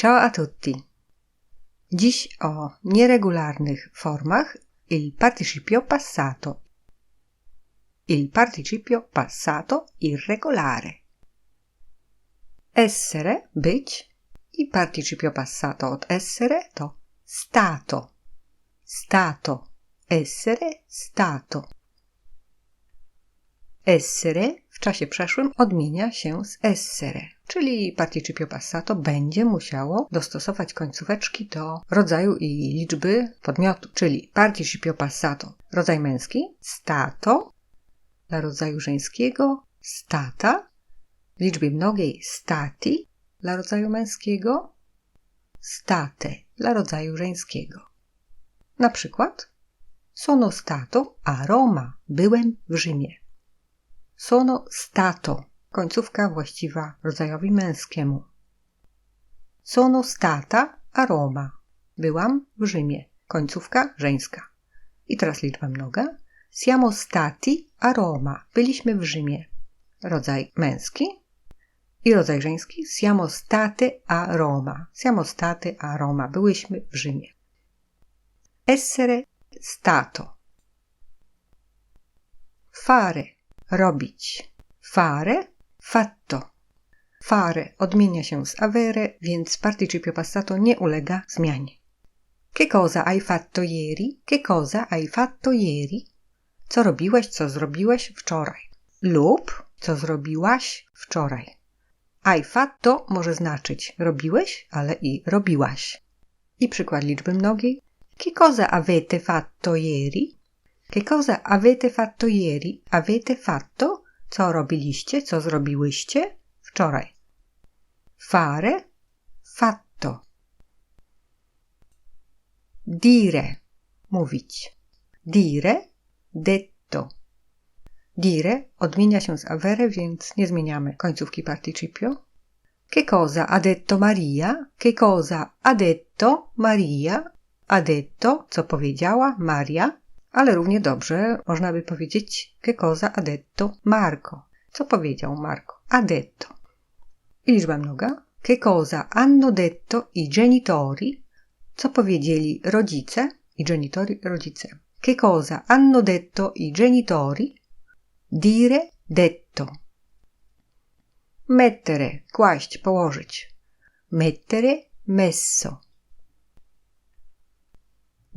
Ciao a tutti. Dziś o nieregularnych formach il participio passato. Il participio passato irregolare. Essere, być i participio passato od essere to stato. Stato. Essere, stato. Essere w czasie przeszłym odmienia się z essere, czyli participio passato będzie musiało dostosować końcóweczki do rodzaju i liczby podmiotu, czyli participio passato rodzaj męski, stato dla rodzaju żeńskiego, stata, w liczbie mnogiej stati dla rodzaju męskiego, state dla rodzaju żeńskiego. Na przykład sono stato a Roma, byłem w Rzymie. Sono stato. Końcówka właściwa rodzajowi męskiemu. Sono stata a Roma. Byłam w Rzymie. Końcówka żeńska. I teraz liczba mnoga. Siamo stati a Roma. Byliśmy w Rzymie. Rodzaj męski. I rodzaj żeński. Siamo state a Roma. Siamo state a Roma. Byłyśmy w Rzymie. Essere stato. Fare robić. Fare, fatto. Fare odmienia się z avere, więc participio passato nie ulega zmianie. Che cosa hai fatto ieri? Che cosa hai fatto ieri? Co robiłeś, co zrobiłeś wczoraj? Lub co zrobiłaś wczoraj? Hai fatto może znaczyć robiłeś, ale i robiłaś. I przykład liczby mnogiej. Che cosa avete fatto ieri? Che cosa avete fatto ieri? Avete fatto? Co robiliście? Co zrobiłyście? Wczoraj. Fare. Fatto. Dire. Mówić. Dire. Detto. Dire odmienia się z avere, więc nie zmieniamy końcówki participio. Che cosa ha detto Maria? Che cosa ha detto Maria? Ha detto, co powiedziała Maria ale równie dobrze można by powiedzieć che cosa ha detto Marco. Co powiedział Marco? Ha detto. I liczba mnoga. Che cosa hanno detto i genitori? Co powiedzieli rodzice? I genitori rodzice. Che cosa hanno detto i genitori? Dire detto. Mettere, kłaść, położyć. Mettere, messo.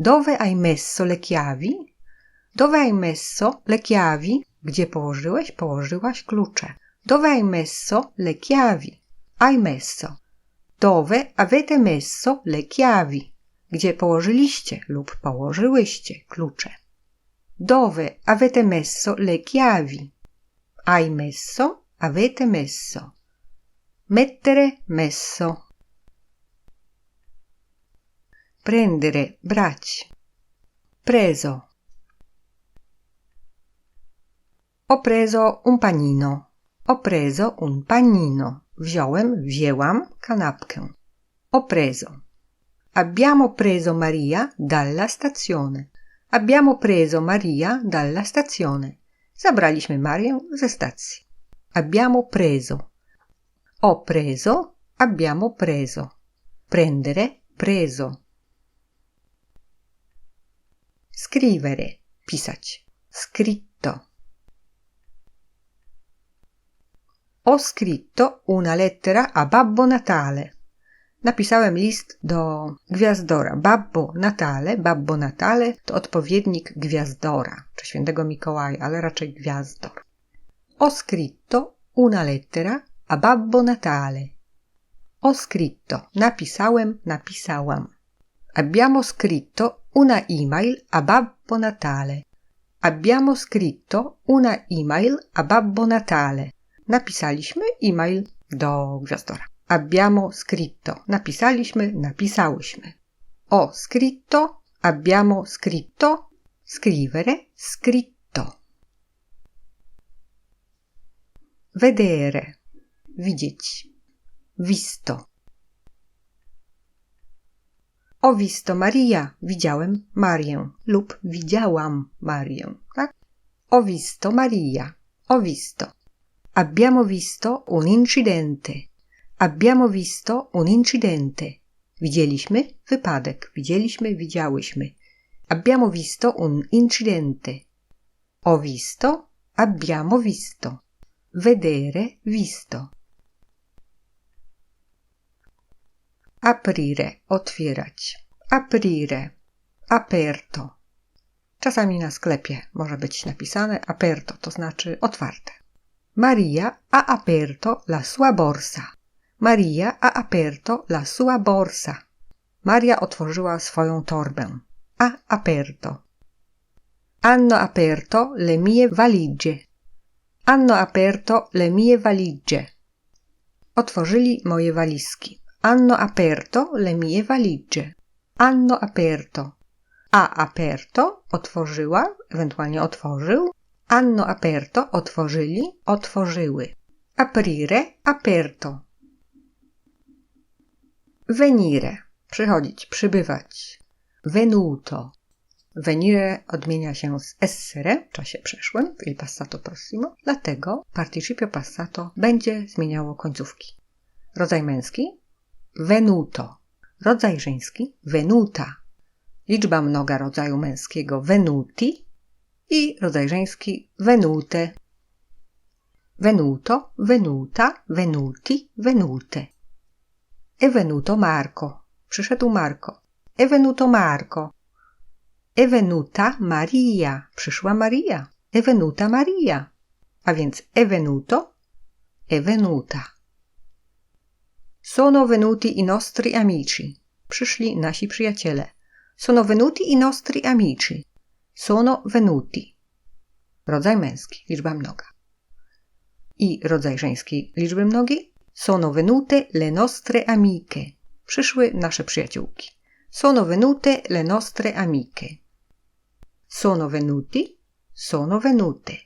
Dove hai messo le chiavi? Dove hai messo le chiavi? Gdzie położyłeś? Położyłaś klucze. Dove hai messo le chiavi? Hai messo. Dove avete messo le chiavi? Gdzie położyliście lub położyłyście klucze? Dove avete messo le chiavi? Hai messo, avete messo. Mettere, messo. Prendere, brać. Preso. Ho preso un panino. Ho preso un panino. Wziąłem, wzięłam kanapkę. Ho preso. Abbiamo preso Maria dalla stazione. Abbiamo preso Maria dalla stazione. Zabraliśmy Marię ze stacji. Abbiamo preso. Ho preso, abbiamo preso. Prendere, preso. Scrivere, pisać. Scritto. Ho scritto una lettera a Babbo Natale. Napisałem list do Gwiazdora. Babbo Natale, Babbo Natale to odpowiednik Gwiazdora, czy Świętego Mikołaja, ale raczej Gwiazdor. Ho scritto una lettera a Babbo Natale. Ho scritto, napisałem, napisałam. Abbiamo scritto una email a Babbo Natale. Abbiamo scritto una email a Babbo Natale. Napisaliśmy e-mail do Gwiazdora. Abbiamo scritto. Napisaliśmy, napisałyśmy. Ho scritto, abbiamo scritto, scrivere, scritto. Vedere, widzieć, visto. O visto Maria, widziałem Marię lub widziałam Marię, tak? O visto Maria, o visto. Abbiamo visto un incidente. Abbiamo visto un incidente. Widzieliśmy wypadek. Widzieliśmy, widziałyśmy. Abbiamo visto un incidente. Ho visto, abbiamo visto. Vedere, visto. Aprire, otwierać. Aprire, aperto. Czasami na sklepie może być napisane aperto, to znaczy otwarte. Maria ha aperto la sua borsa. Maria ha aperto la sua borsa. Maria otworzyła swoją torbę. Ha aperto. Hanno aperto le mie valigie. Hanno aperto le mie valigie. Otworzyli moje walizki. Hanno aperto le mie valigie. Hanno aperto. Ha aperto otworzyła, ewentualnie otworzył. Hanno aperto otworzyli, otworzyły. Aprire aperto. Venire przychodzić, przybywać. Venuto. Venire odmienia się z essere w czasie przeszłym, il passato prossimo, dlatego participio passato będzie zmieniało końcówki. Rodzaj męski venuto. Rodzaj żeński venuta. Liczba mnoga rodzaju męskiego venuti i rodzaj żeński venute. Venuto, venuta, venuti, venute. È venuto Marco. Przyszedł Marco. È venuto Marco. È venuta Maria. Przyszła Maria. È venuta Maria. A więc è venuto, è venuta. Sono venuti i nostri amici. Przyszli nasi przyjaciele. Sono venuti i nostri amici. Sono venuti. Rodzaj męski, liczba mnoga. I rodzaj żeński liczby mnogiej. Sono venute le nostre amiche. Przyszły nasze przyjaciółki. Sono venute le nostre amiche. Sono venuti, sono venute.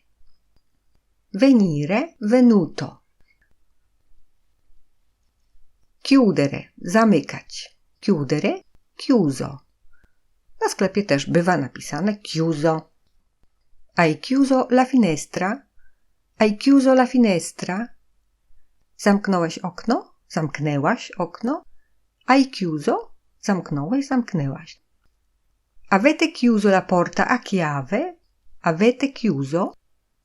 Venire, venuto. Chiudere, zamykać. Chiudere, chiuso. Na sklepie też bywa napisane chiuso. Hai chiuso la finestra? Hai chiuso la finestra? Zamknąłeś okno? Zamknęłaś okno? Hai chiuso? Zamknąłeś, zamknęłaś. Avete chiuso la porta a chiave? Avete chiuso?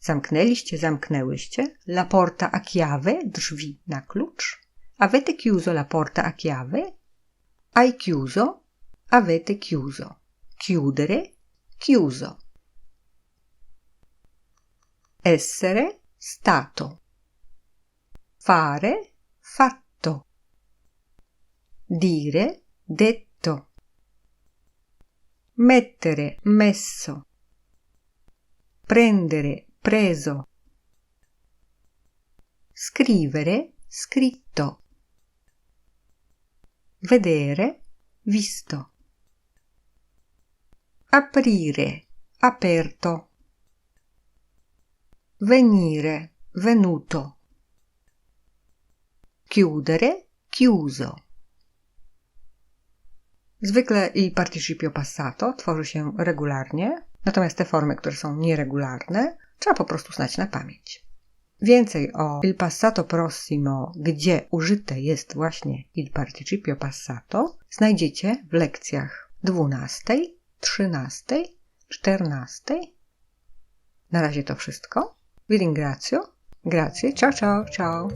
Zamknęliście, zamknęłyście. La porta a chiave, drzwi na klucz. Avete chiuso la porta a chiave? Hai chiuso? Avete chiuso. Chiudere, chiuso. Essere, stato. Fare, fatto. Dire, detto. Mettere, messo. Prendere, preso. Scrivere, scritto. Vedere, visto. Aprire, aperto. Venire, venuto. Chiudere, chiuso. Zwykle il participio passato tworzy się regularnie, natomiast te formy, które są nieregularne, trzeba po prostu znać na pamięć. Więcej o il passato prossimo, gdzie użyte jest właśnie il participio passato, znajdziecie w lekcjach 12, 13, 14. Na razie to wszystko. Vi ringrazio. Grazie. Ciao, ciao, ciao.